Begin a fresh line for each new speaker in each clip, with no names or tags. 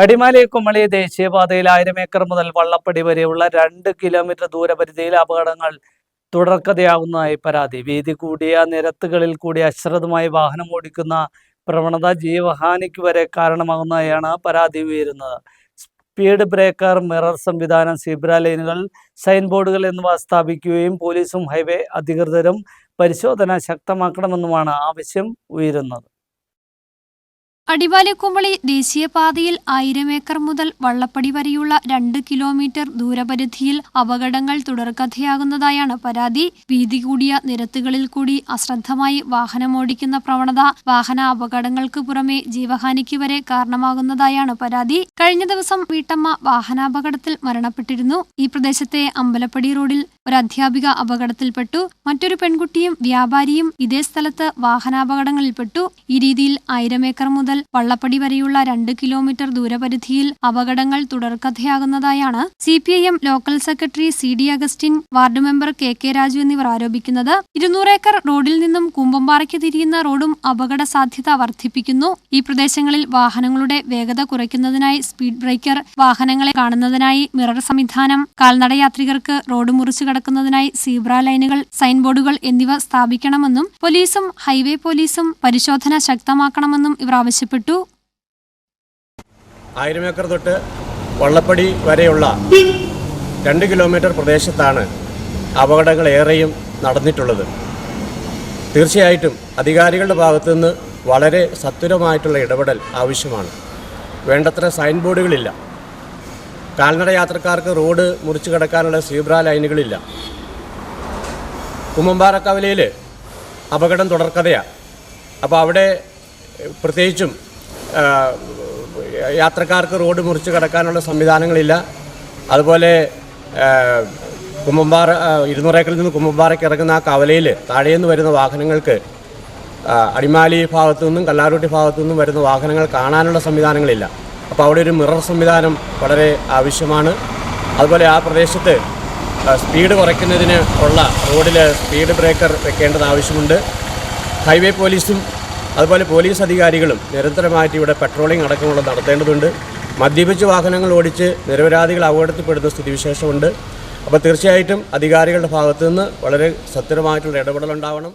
അടിമാലി കുമളി ദേശീയപാതയിൽ ആയിരം ഏക്കർ മുതൽ വള്ളപ്പടി വരെയുള്ള രണ്ട് കിലോമീറ്റർ ദൂരപരിധിയിൽ അപകടങ്ങൾ തുടർക്കഥയാകുന്നതായി പരാതി. വീതി കൂടിയ നിരത്തുകളിൽ കൂടി അശ്രദ്ധമായി വാഹനം ഓടിക്കുന്ന പ്രവണത ജീവഹാനിക്ക് വരെ കാരണമാകുന്നതായാണ് പരാതി ഉയരുന്നത്. സ്പീഡ് ബ്രേക്കർ മിറർ സംവിധാനം സീബ്ര ലൈനുകൾ സൈൻ ബോർഡുകൾ എന്നിവ സ്ഥാപിക്കുകയും പോലീസും ഹൈവേ അധികൃതരും പരിശോധന ശക്തമാക്കണമെന്നുമാണ് ആവശ്യം ഉയരുന്നത്.
അടിവാലി കുമ്പളി ദേശീയപാതയിൽ ആയിരം ഏക്കർ മുതൽ വള്ളപ്പടി വരെയുള്ള രണ്ട് കിലോമീറ്റർ ദൂരപരിധിയിൽ അപകടങ്ങൾ തുടർക്കഥയാകുന്നതായാണ് പരാതി. വീതി കൂടിയ നിരത്തുകളിൽ കൂടി അശ്രദ്ധമായി വാഹനമോടിക്കുന്ന പ്രവണത വാഹന അപകടങ്ങൾക്ക് പുറമെ ജീവഹാനിക്ക് വരെ കാരണമാകുന്നതായാണ് പരാതി. കഴിഞ്ഞ ദിവസം വീട്ടമ്മ വാഹനാപകടത്തിൽ മരണപ്പെട്ടിരുന്നു. ഈ പ്രദേശത്തെ അമ്പലപ്പടി റോഡിൽ ഒരു അധ്യാപിക അപകടത്തിൽപ്പെട്ടു. മറ്റൊരു പെൺകുട്ടിയും വ്യാപാരിയും ഇതേ സ്ഥലത്ത് വാഹനാപകടങ്ങളിൽപ്പെട്ടു. ഈ രീതിയിൽ ആയിരം ഏക്കർ മുതൽ വള്ളപ്പടി വരെയുള്ള രണ്ട് കിലോമീറ്റർ ദൂരപരിധിയിൽ അപകടങ്ങൾ തുടർക്കഥയാകുന്നതായാണ് C P I M local secretary C D Augustine ward member K K Raju എന്നിവർ ആരോപിക്കുന്നത്. ഇരുന്നൂറ് ഏക്കർ റോഡിൽ നിന്നും കുമ്പമ്പാറയ്ക്ക് തിരിയുന്ന റോഡും അപകട സാധ്യത വർദ്ധിപ്പിക്കുന്നു. ഈ പ്രദേശങ്ങളിൽ വാഹനങ്ങളുടെ വേഗത കുറയ്ക്കുന്നതിനായി സ്പീഡ് ബ്രേക്കർ വാഹനങ്ങളെ കാണുന്നതിനായി മിറർ സംവിധാനം കാൽനടയാത്രികർക്ക് റോഡ് മുറിച്ചു കടക്കുന്നതിനായി സീബ്ര ലൈനുകൾ സൈൻ ബോർഡുകൾ എന്നിവ സ്ഥാപിക്കണമെന്നും പോലീസും ഹൈവേ പോലീസും പരിശോധന ശക്തമാക്കണമെന്നും ഇവർ ആവശ്യപ്പെട്ടു.
ആയിരം ഏക്കർ തൊട്ട് വള്ളപ്പടി വരെയുള്ള രണ്ട് കിലോമീറ്റർ പ്രദേശത്താണ് അപകടങ്ങൾ ഏറെയും നടന്നിട്ടുള്ളത്. തീർച്ചയായിട്ടും അധികാരികളുടെ ഭാഗത്തുനിന്ന് വളരെ സത്വരമായിട്ടുള്ള ഇടപെടൽ ആവശ്യമാണ്. വേണ്ടത്ര സൈൻ ബോർഡുകളില്ല കാൽനട യാത്രക്കാർക്ക് റോഡ് മുറിച്ചു കടക്കാനുള്ള സീബ്ര ലൈനുകളില്ല. കുമ്മമ്പാറക്കവലയിൽ അപകടം തുടർക്കഥയാണ് അപ്പോൾ അവിടെ പ്രത്യേകിച്ചും യാത്രക്കാർക്ക് റോഡ് മുറിച്ച് കടക്കാനുള്ള സംവിധാനങ്ങളില്ല. അതുപോലെ കുമ്മമ്പാറ ഇരുന്നൂറേക്കറിൽ നിന്ന് കുമ്മമ്പാറയ്ക്ക് ഇറങ്ങുന്ന ആ കവലയിൽ താഴേന്ന് വരുന്ന വാഹനങ്ങൾക്ക് അടിമാലി ഭാഗത്തു നിന്നും കല്ലാറുട്ടി ഭാഗത്തു നിന്നും വരുന്ന വാഹനങ്ങൾ കാണാനുള്ള സംവിധാനങ്ങളില്ല. അപ്പോൾ അവിടെ ഒരു മിറർ സംവിധാനം വളരെ ആവശ്യമാണ്. അതുപോലെ ആ പ്രദേശത്ത് സ്പീഡ് കുറയ്ക്കുന്നതിന് ഉള്ള റോഡിൽ സ്പീഡ് ബ്രേക്കർ വെക്കേണ്ടത് ആവശ്യമുണ്ട്. ഹൈവേ പോലീസും അതുപോലെ പോലീസ് അധികാരികളും നിരന്തരമായിട്ട് ഇവിടെ പെട്രോളിംഗ് അടക്കമുള്ള നടത്തേണ്ടതുണ്ട്. മദ്യപിച്ച് വാഹനങ്ങൾ ഓടിച്ച് നിരപരാധികൾ അപകടത്തിൽപ്പെടുന്ന സ്ഥിതിവിശേഷമുണ്ട്. അപ്പോൾ തീർച്ചയായിട്ടും അധികാരികളുടെ ഭാഗത്തു നിന്ന് വളരെ സത്യമായിട്ടുള്ള ഇടപെടലുണ്ടാവണം.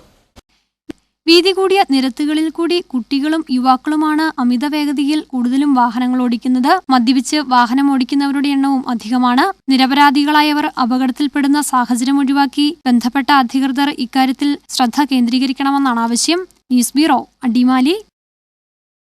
വീതി കൂടിയ നിരത്തുകളിൽ കൂടി കുട്ടികളും യുവാക്കളുമാണ് അമിത വേഗതയിൽ കൂടുതലും വാഹനങ്ങൾ ഓടിക്കുന്നത് മദ്യപിച്ച് വാഹനം ഓടിക്കുന്നവരുടെ എണ്ണവും അധികമാണ്. നിരപരാധികളായവർ അപകടത്തിൽപ്പെടുന്ന സാഹചര്യം ഒഴിവാക്കി ബന്ധപ്പെട്ട അധികൃതർ ഇക്കാര്യത്തിൽ ശ്രദ്ധ കേന്ദ്രീകരിക്കണമെന്നാണ് ആവശ്യം. News bureau Adimali.